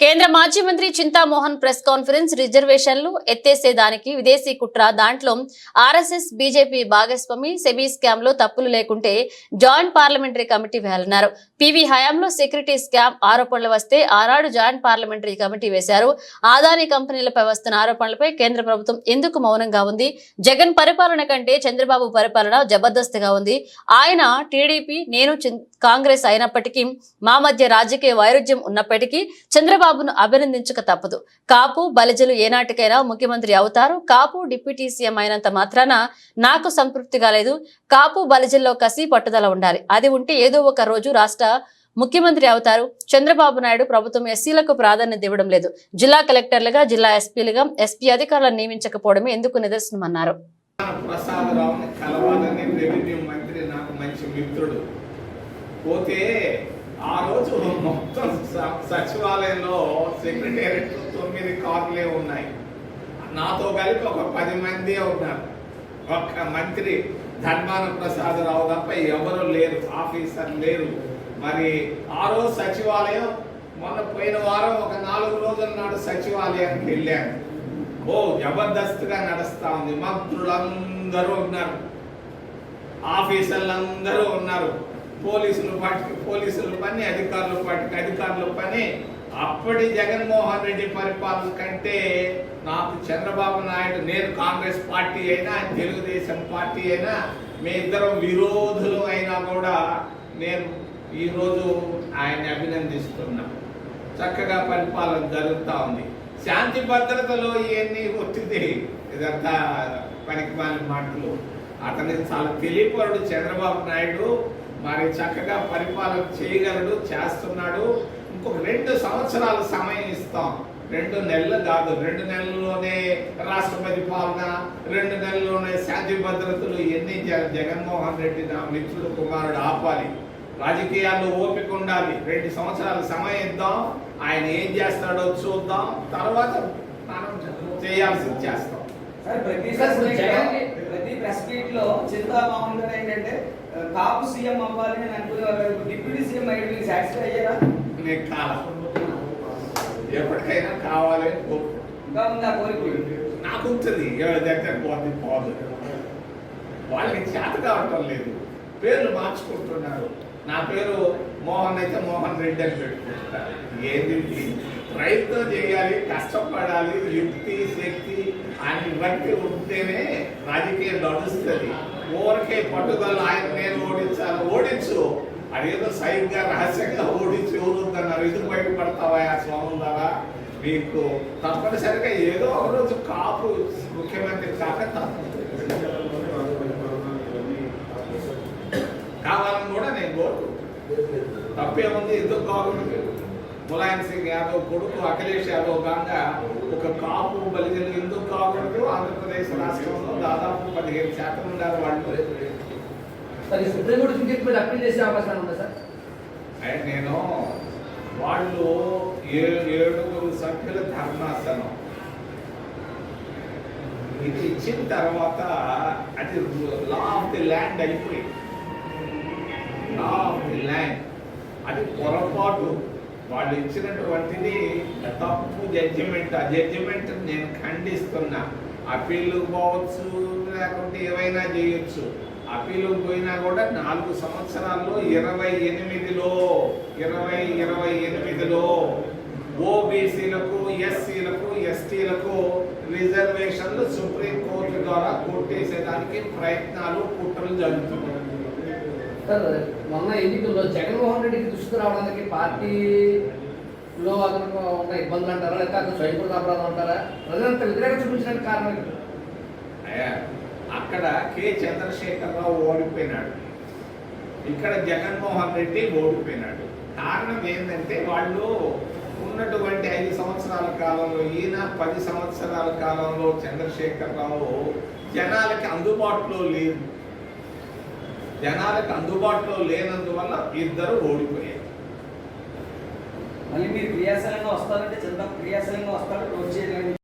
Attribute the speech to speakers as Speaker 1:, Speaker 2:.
Speaker 1: కేంద్ర మాజీ మంత్రి చింతామోహన్ ప్రెస్ కాన్ఫరెన్స్ రిజర్వేషన్లు ఎత్తేసేదానికి విదేశీ కుట్ర దాంట్లో ఆర్ఎస్ఎస్ బీజేపీ భాగస్వామి సెబీ స్కామ్లో తప్పులు లేకుంటే జాయింట్ పార్లమెంటరీ కమిటీ వేయాలన్నారు పివి హయాంలో సెక్యూరిటీ స్కామ్ ఆరోపణలు వస్తే ఆనాడు జాయింట్ పార్లమెంటరీ కమిటీ వేశారు. ఆదాని కంపెనీలపై వస్తున్న ఆరోపణలపై కేంద్ర ప్రభుత్వం ఎందుకు మౌనంగా ఉంది? జగన్ పరిపాలన కంటే చంద్రబాబు పరిపాలన జబర్దస్త్గా ఉంది. ఆయన టీడీపీ నేను కాంగ్రెస్ అయినప్పటికీ మా మధ్య రాజకీయ వైరుధ్యం ఉన్నప్పటికీ చంద్రబాబు చంద్రబాబును అభినందించక తప్పదు. కాపు బలిజలు ఏనాటికైనా ముఖ్యమంత్రి అవుతారు. కాపు డిప్యూటీ సీఎం అయినంత మాత్రాన నాకు సంతృప్తిగా లేదు. కాపు బలిజల్లో కసి పట్టుదల ఉండాలి. అది ఉంటే ఏదో ఒక రోజు రాష్ట్ర ముఖ్యమంత్రి అవుతారు. చంద్రబాబు నాయుడు ప్రభుత్వం ఎస్సీలకు ప్రాధాన్యత ఇవ్వడం లేదు. జిల్లా కలెక్టర్లుగా జిల్లా ఎస్పీలుగా ఎస్పీ అధికారులను నియమించకపోవడమే ఎందుకు నిదర్శనమన్నారు.
Speaker 2: పోతే ఆ రోజు మొత్తం సచివాలయంలో సెక్రటేరియట్ తొమ్మిది కార్లే ఉన్నాయి. నాతో కలిపి ఒక పది మంది ఉన్నారు. ఒక్క మంత్రి ధర్మాన ప్రసాదరావు తప్ప ఎవరు లేరు ఆఫీసర్ లేరు. మరి ఆ రోజు సచివాలయం మొన్న పోయిన వారం ఒక నాలుగు రోజుల నాడు సచివాలయానికి వెళ్ళాను ఓ జబర్దస్త్గా నడుస్తా ఉంది. మంత్రులందరూ ఉన్నారు. ఆఫీసర్లందరూ ఉన్నారు. పోలీసులు పాటికి పోలీసుల పని అధికారుల పాటికి అధికారుల పని. అప్పటి జగన్మోహన్ రెడ్డి పరిపాలన కంటే నాకు చంద్రబాబు నాయుడు నేను కాంగ్రెస్ పార్టీ అయినా తెలుగుదేశం పార్టీ అయినా మీ ఇద్దరం విరోధులు అయినా కూడా నేను ఈరోజు ఆయన్ని అభినందిస్తున్నా. చక్కగా పరిపాలన జరుగుతూ ఉంది. శాంతి భద్రతలో ఇవన్నీ ఒత్తిడి ఇదంతా పనికి మాటలు. అతని చాలా తెలియపరుడు చంద్రబాబు నాయుడు. మరి చక్కగా పరిపాలన చేయగలడు చేస్తున్నాడు. ఇంకొక రెండు సంవత్సరాల సమయం ఇస్తాం. రెండు నెలలు కాదు రెండు నెలల్లోనే రాష్ట్రపతి పాలన రెండు నెలల్లోనే శాంతి భద్రతలు జ- జగన్మోహన్ రెడ్డి నా మిత్రుడు కుమారుడు ఆపాలి. రాజకీయాల్లో ఓపిక ఉండాలి. రెండు సంవత్సరాల సమయం ఇద్దాం. ఆయన ఏం చేస్తాడో చూద్దాం. తర్వాత మనం చేయాల్సింది చేస్తాం.
Speaker 3: సార్ ప్రతి ప్రెస్ మీట్లో చింతామోహన్ గారు ఏంటంటే కాపు సీఎం అవ్వాలని నేను అనుకునేవారు డిప్యూటీ సీఎం అయ్యి మీకు సాటిస్ఫై అయ్యారా?
Speaker 2: కాలం. ఎప్పటికైనా కోరుకుంటున్నాను.
Speaker 3: ఇంకా ఉంది కోరిక
Speaker 2: నాకు ఉంటుంది. ఎవరి దగ్గర పోతే పోదు. వాళ్ళకి చేత కావటం లేదు. పేర్లు మార్చుకుంటున్నారు. నా పేరు మోహన్ అయితే మోహన్ రెడ్డి అని పెట్టుకుంటారు. ఏంది ప్రయత్నం చేయాలి కష్టపడాలి యుక్తి శక్తి అని ఇవన్నీ ఉంటేనే రాజకీయం నడుస్తుంది. ఊరికే పట్టుదల ఆయన నేను ఓడించాలి ఓడించు. అదేదో సైన్గా రహస్యంగా ఓడించి ఎవరుద్దన్నారు ఇది బయటపడతావా ఆ స్వామి ద్వారా మీకు తప్పనిసరిగా ఏదో ఒక రోజు కాపు ముఖ్యమంత్రి కాక తప్పదు కావాలని కూడా నేను కోరుకుంటున్నాను తప్పేముంది? ఎందుకు కావాలంటే ములాయం సింగ్ యాదవ్ కొడుకు అఖిలేష్ యాదవ్ కాగా ఒక కాపు బలిజలు ఎందుకు కాకూడదు? ఆంధ్రప్రదేశ్ రాష్ట్రంలో దాదాపు పదిహేను శాతం ఉన్నారు వాళ్ళు.
Speaker 4: మరి సుప్రీంకోర్టు సుప్రీం మీద అప్పీల్ చేసే అవకాశం ఉందా సార్?
Speaker 2: అండ్ నేను వాళ్ళు ఏడుగురు సభ్యుల ధర్మాసనం ఇది ఇచ్చిన తర్వాత అది లా ఆఫ్ ది ల్యాండ్ అయిపోయింది. లా ఆఫ్ ది ల్యాండ్ అది పొరపాటు. వాళ్ళు ఇచ్చినటువంటిది తప్పు జడ్జిమెంట్ ఆ జడ్జిమెంట్ నేను ఖండిస్తున్నా. అప్పీల్ పోవచ్చు లేకుంటే ఏవైనా చేయొచ్చు. అప్పీల్ పోయినా కూడా నాలుగు సంవత్సరాల్లో ఇరవై ఎనిమిదిలో ఇరవై ఇరవై ఎనిమిదిలో ఓబీసీలకు ఎస్సీలకు ఎస్టీలకు రిజర్వేషన్లు సుప్రీం కోర్టు ద్వారా కొట్టేసేదానికి ప్రయత్నాలు కుట్రలు జరుగుతున్నాయి.
Speaker 4: సార్ మొన్న ఎన్నికల్లో జగన్మోహన్ రెడ్డికి దృష్టి రావడానికి పార్టీలో అతను ఉన్న ఇబ్బందులు అంటారా? లేకపోతే అతను స్వయంపూర్ణ అపరాధం అంటారా? ప్రజలంతా వ్యతిరేక చూపించడానికి కారణం
Speaker 2: అక్కడ కె. చంద్రశేఖరరావు ఓడిపోయినాడు. ఇక్కడ జగన్మోహన్ రెడ్డి ఓడిపోయినాడు. కారణం ఏంటంటే వాళ్ళు ఉన్నటువంటి ఐదు సంవత్సరాల కాలంలో ఈయన పది సంవత్సరాల కాలంలో చంద్రశేఖరరావు జనాలకి అందుబాటులో లేదు జనాలకు అందుబాటులో లేనందువల్ల ఇద్దరు ఓడిపోయారు.
Speaker 3: మళ్ళీ మీరు క్రియాశీలంగా వస్తారంటే చింత క్రియాశీలంగా వస్తారు వచ్చే